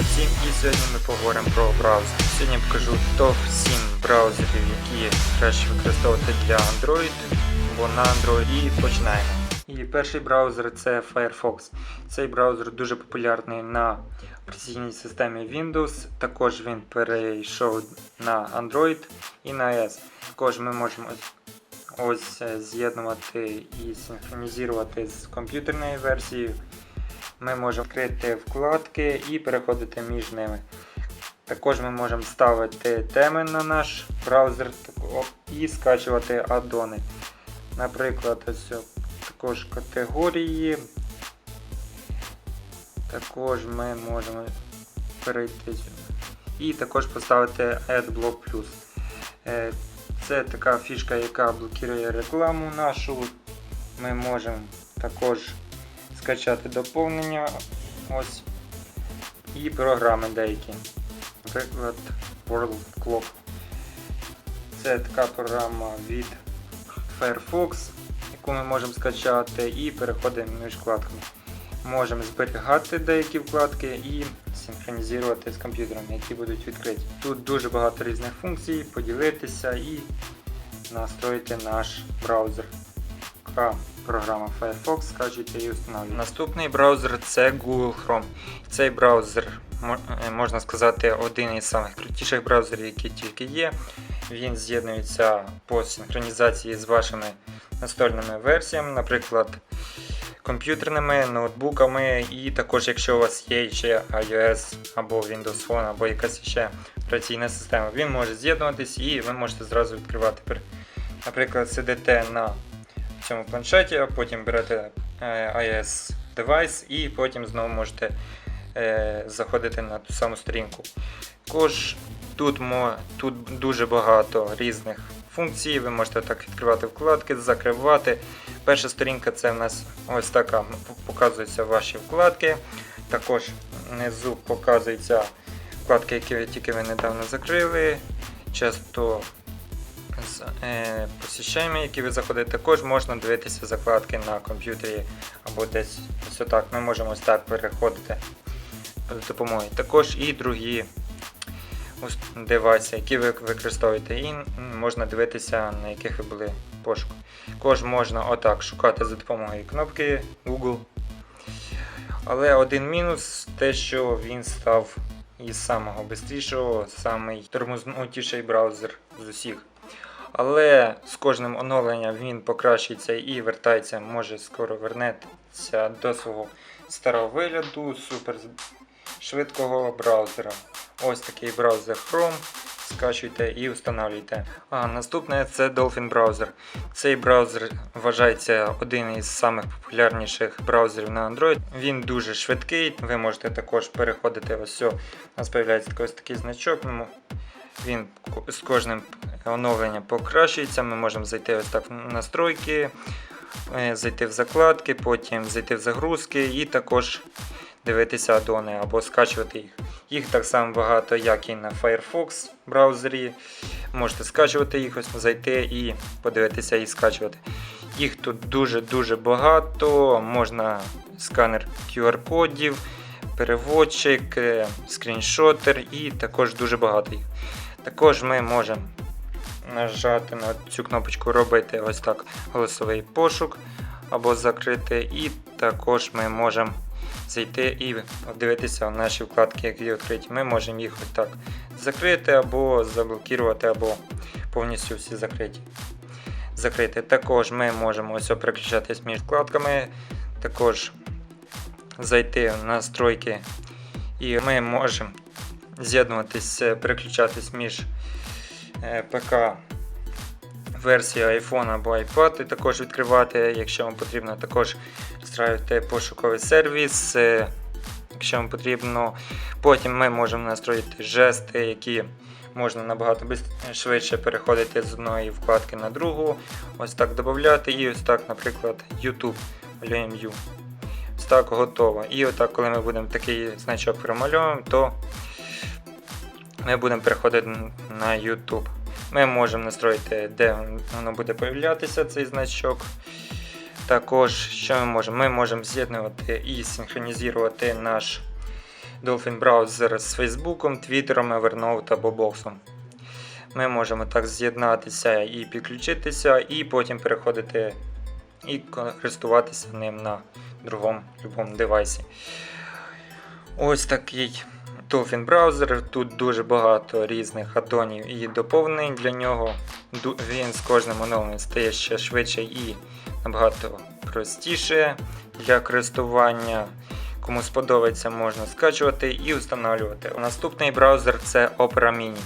Всім і сьогодні ми поговоримо про браузер. Сьогодні я покажу топ-7 браузерів, які краще використовувати для Android або на Android. І починаємо. І перший браузер це Firefox. Цей браузер дуже популярний на операційній системі Windows. Також він перейшов на Android і на iOS. Також ми можемо ось е, з'єднувати і синхронізувати з комп'ютерною версією. Ми можемо відкрити вкладки і переходити між ними. Також ми можемо ставити теми на наш браузер і скачувати аддони. Наприклад, ось також категорії. Також ми можемо перейти. І також поставити AdBlock Plus. Це така фішка, яка блокує рекламу нашу. Ми можемо також скачати доповнення ось і програми деякі. Наприклад, World Clock. Це така програма від Firefox, яку ми можемо скачати і переходимо між вкладками. Можемо зберігати деякі вкладки і синхронізувати з комп'ютером, які будуть відкриті. Тут дуже багато різних функцій, поділитися і настроїти наш браузер. Програма Firefox, скачуйте і встановлюйте. Наступний браузер це Google Chrome. Цей браузер, е, можна сказати, один із самих крутіших браузерів, які тільки є. Він з'єднується по синхронізації з вашими настольними версіями, наприклад, комп'ютерними, ноутбуками, і також, якщо у вас є ще iOS або Windows Phone, або якась ще операційна система, він може з'єднуватись і ви можете зразу відкривати. Наприклад, сидите на цьому планшеті, а потім берете е, iOS девайс і потім знову можете е, заходити на ту саму сторінку. Також тут, тут дуже багато різних функцій. Ви можете так відкривати вкладки, закривати. Перша сторінка це в нас ось така. Показуються ваші вкладки. Також внизу показуються вкладки, які ви тільки ви недавно закрили. Часто з е, посіщеннями, які ви заходите, також можна дивитися закладки на комп'ютері або десь ось отак. Ми можемо ось так переходити з допомогою. Також і другі девайси, які ви використовуєте, і можна дивитися, на яких ви були пошуку. Також можна отак шукати за допомогою кнопки Google. Але один мінус те, що він став із самого бистрішого, самий тормознутіший браузер з усіх. Але з кожним оновленням він покращується і вертається, може скоро вернеться до свого старого вигляду, супер швидкого браузера. Ось такий браузер Chrome. Скачуйте і встановлюйте. А наступне це Dolphin браузер. Цей браузер вважається один із самих популярніших браузерів на Android. Він дуже швидкий. Ви можете також переходити ось. У нас з'являється ось такий значок. Він з кожним оновленням покращується. Ми можемо зайти ось так в настройки, е, зайти в закладки, потім зайти в загрузки і також дивитися аддони або скачувати їх. Їх так само багато, як і на Firefox браузері. Можете скачувати їх, ось зайти і подивитися і скачувати. Їх тут дуже-дуже багато. Можна сканер QR-кодів, переводчик, е, скріншотер і також дуже багато їх. Також ми можемо нажати на цю кнопочку робити ось так голосовий пошук або закрити. І також ми можемо зайти і подивитися наші вкладки, які відкриті. Ми можемо їх ось так закрити або заблокувати, або повністю всі закриті. Закрити. Також ми можемо ось переключатись між вкладками, також зайти в настройки, і ми можемо з'єднуватись, переключатись між е, ПК версією iPhone або iPad, і також відкривати, якщо вам потрібно, також встраювати пошуковий сервіс, е, якщо вам потрібно. Потім ми можемо настроїти жести, які можна набагато швидше переходити з одної вкладки на другу. Ось так додати. І ось так, наприклад, YouTube. Малюємо. Ось так готово. І отак, коли ми будемо такий значок промальовуємо, то ми будемо переходити на YouTube. Ми можемо настроїти, де воно буде появлятися, цей значок. Також, що ми можемо? Ми можемо з'єднувати і синхронізувати наш Dolphin браузер з Facebook, Twitter, Evernote або Box. Ми можемо так з'єднатися і підключитися, і потім переходити і користуватися ним на другому любому девайсі. Ось такий Dolphin браузер. Тут дуже багато різних аддонів і доповнень для нього. Він з кожним оновленням стає ще швидше і набагато простіше для користування. Кому сподобається, можна скачувати і встановлювати. Наступний браузер це Opera Mini.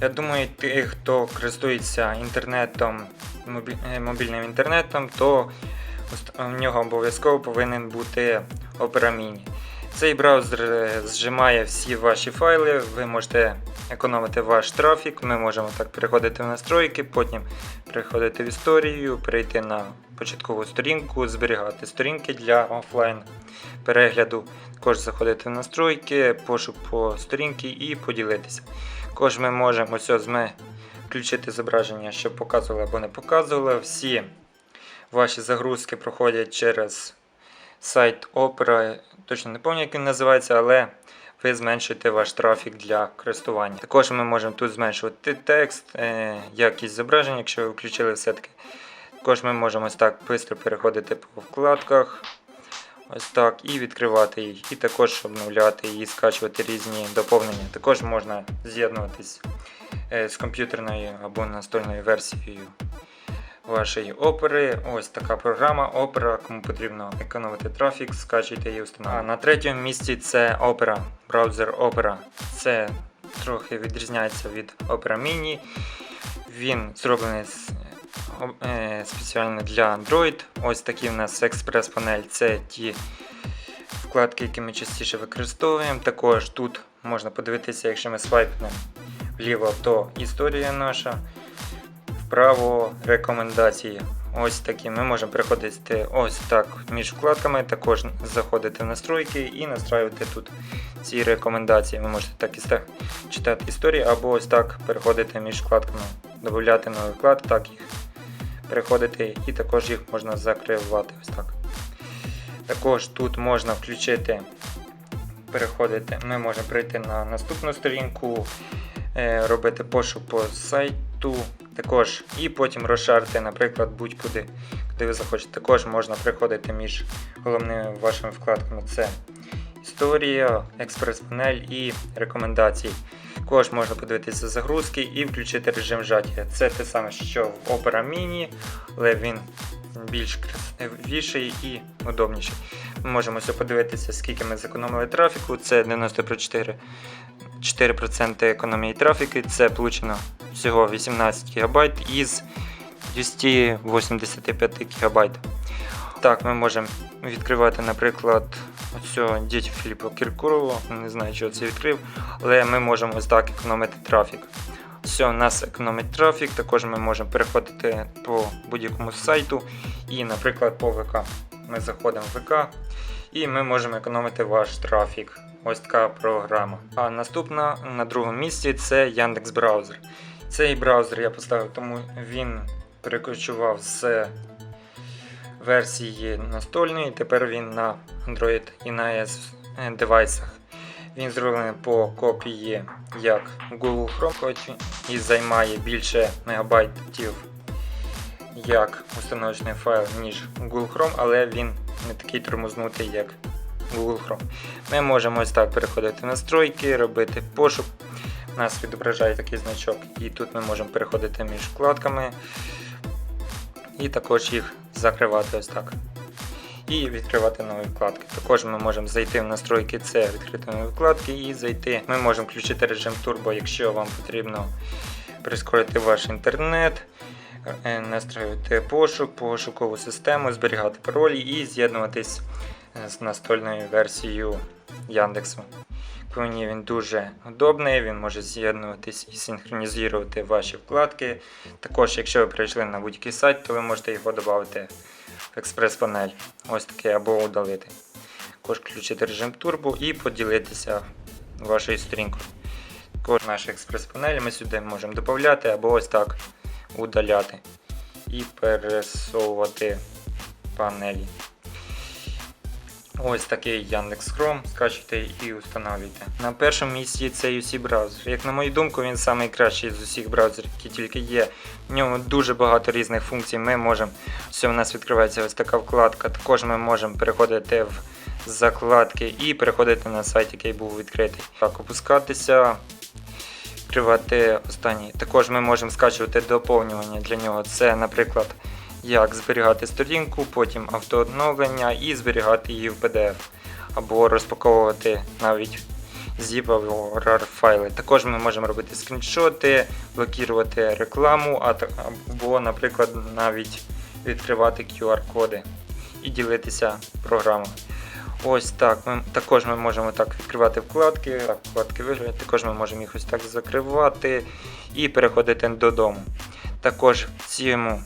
Я думаю, ті, хто користується інтернетом, е, мобільним інтернетом, то в нього обов'язково повинен бути Opera Mini. Цей браузер е, зжимає всі ваші файли, ви можете економити ваш трафік. Ми можемо так переходити в настройки, потім переходити в історію, перейти на початкову сторінку, зберігати сторінки для офлайн перегляду. Також заходити в настройки, пошук по сторінці і поділитися. Також ми можемо ось ось ми включити зображення, щоб показувало або не показувало. Всі ваші загрузки проходять через сайт Opera. Точно не пам'ятаю, як він називається, але ви зменшуєте ваш трафік для користування. Також ми можемо тут зменшувати текст, е, якість зображень, якщо ви включили все-таки. Також ми можемо ось так швидко переходити по вкладках. Ось так, і відкривати їх, і також обновляти і скачувати різні доповнення. Також можна з'єднуватись е, з комп'ютерною або настольною версією вашої опери. Ось така програма Opera. Кому потрібно економити трафік, скачуйте її встановлюйте. А на третьому місці це Opera, браузер Opera. Це трохи відрізняється від Opera Mini. Він зроблений е, спеціально для Android. Ось такі в нас експрес-панель. Це ті вкладки, які ми частіше використовуємо. Також тут можна подивитися, якщо ми свайпнемо вліво, то історія наша. Вправо рекомендації. Ось такі. Ми можемо переходити ось так між вкладками, також заходити в настройки і настраювати тут ці рекомендації. Ви можете так і ста- читати історії, або ось так переходити між вкладками, додати новий вклад, так їх переходити, і також їх можна закривати. Ось так. Також тут можна включити, переходити. Ми можемо прийти на наступну сторінку, е, робити пошук по сайту, також і потім розшарити, наприклад, будь-куди, куди ви захочете. Також можна приходити між головними вашими вкладками. Це історія, експрес-панель і рекомендації. Також можна подивитися загрузки і включити режим жаття. Це те саме, що в Opera Mini, але він більш красивіший і удобніший. Ми можемо подивитися, скільки ми зекономили трафіку. Це 94 4% економії трафіку. Це получено всього 18 ГБ із 285 ГБ. Так, ми можемо відкривати, наприклад, оцього дітя Філіпа Кіркорова. Не знаю, чого це відкрив, але ми можемо ось так економити трафік. Все, у нас економить трафік, також ми можемо переходити по будь-якому сайту і, наприклад, по ВК. Ми заходимо в ВК і ми можемо економити ваш трафік. Ось така програма. А наступна на другому місці це Яндекс Браузер. Цей браузер я поставив, тому він перекочував з версії настольної, тепер він на Android і на iOS девайсах. Він зроблений по копії як Google Chrome і займає більше мегабайтів як установочний файл, ніж Google Chrome, але він не такий тормознутий, як Google Chrome. Ми можемо ось так переходити в настройки, робити пошук. Нас відображає такий значок, і тут ми можемо переходити між вкладками і також їх закривати ось так. І відкривати нові вкладки. Також ми можемо зайти в настройки це відкрити нові вкладки і зайти. Ми можемо включити режим турбо, якщо вам потрібно прискорити ваш інтернет, е, настроювати пошук, пошукову систему, зберігати паролі і з'єднуватись е, з настольною версією Яндексу. Мені він дуже удобний, він може з'єднуватись і синхронізувати ваші вкладки. Також, якщо ви прийшли на будь-який сайт, то ви можете його додати експрес-панель. Ось таке або удалити. Також включити режим турбо і поділитися вашою сторінкою. Також наша експрес-панель ми сюди можемо додати або ось так удаляти і пересовувати панелі. Ось такий Яндекс.Chrome, скачуйте і установлюйте. На першому місці це UC браузер. Як на мою думку, він найкращий з усіх браузерів, які тільки є. В ньому дуже багато різних функцій. Ми можемо. Все, у нас відкривається ось така вкладка. Також ми можемо переходити в закладки і переходити на сайт, який був відкритий. Так, опускатися, відкривати останній. Також ми можемо скачувати доповнювання для нього. Це, наприклад, як зберігати сторінку, потім автооновлення і зберігати її в PDF. Або розпаковувати навіть zip RAR файли. Також ми можемо робити скріншоти, блокувати рекламу, або, наприклад, навіть відкривати QR-коди і ділитися програмою. Ось так. Ми, також ми можемо так відкривати вкладки, вкладки вигляд, також ми можемо їх ось так закривати і переходити додому. Також в цьому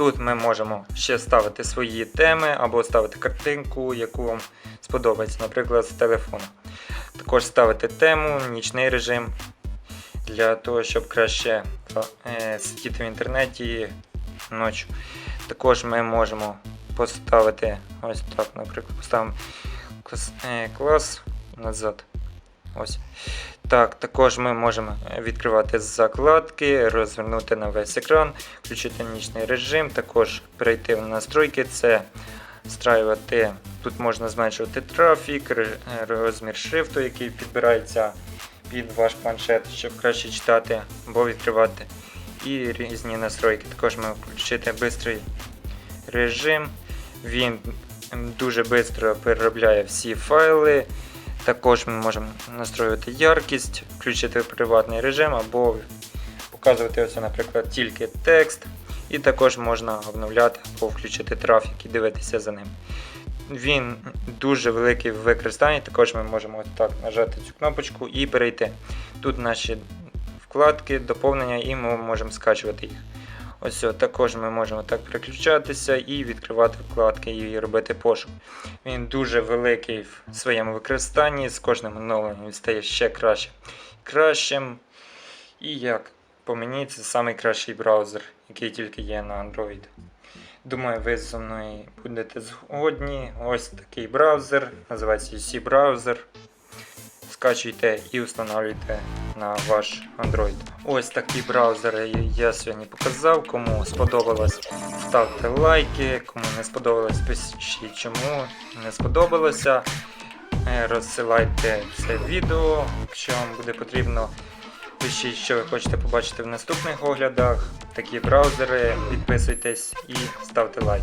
тут ми можемо ще ставити свої теми або ставити картинку, яку вам сподобається, наприклад, з телефону. Також ставити тему, нічний режим для того, щоб краще е, сидіти в інтернеті ночі. Також ми можемо поставити ось так, наприклад, поставимо клас, е, клас назад. Ось. Так, також ми можемо відкривати закладки, розвернути на весь екран, включити нічний режим, також перейти в настройки, це встраювати. Тут можна зменшувати трафік, розмір шрифту, який підбирається під ваш планшет, щоб краще читати або відкривати. І різні настройки. Також ми включити швидкий режим. Він дуже швидко переробляє всі файли. Також ми можемо настроювати яркість, включити приватний режим або показувати, ось, наприклад, тільки текст. І також можна обновляти або включити трафік і дивитися за ним. Він дуже великий в використанні, також ми можемо так нажати цю кнопочку і перейти. Тут наші вкладки, доповнення, і ми можемо скачувати їх. Ось також ми можемо так переключатися і відкривати вкладки і робити пошук. Він дуже великий в своєму використанні, з кожним оновленням він стає ще краще. кращим. І як по мені, це найкращий браузер, який тільки є на Android. Думаю, ви зі мною будете згодні. Ось такий браузер, називається UC браузер. Скачуйте і встановлюйте на ваш Android. Ось такі браузери я сьогодні показав. Кому сподобалось, ставте лайки. Кому не сподобалось, пишіть чому не сподобалося. Е, Розсилайте це відео, якщо вам буде потрібно. Пишіть, що ви хочете побачити в наступних оглядах. Такі браузери, підписуйтесь і ставте лайк.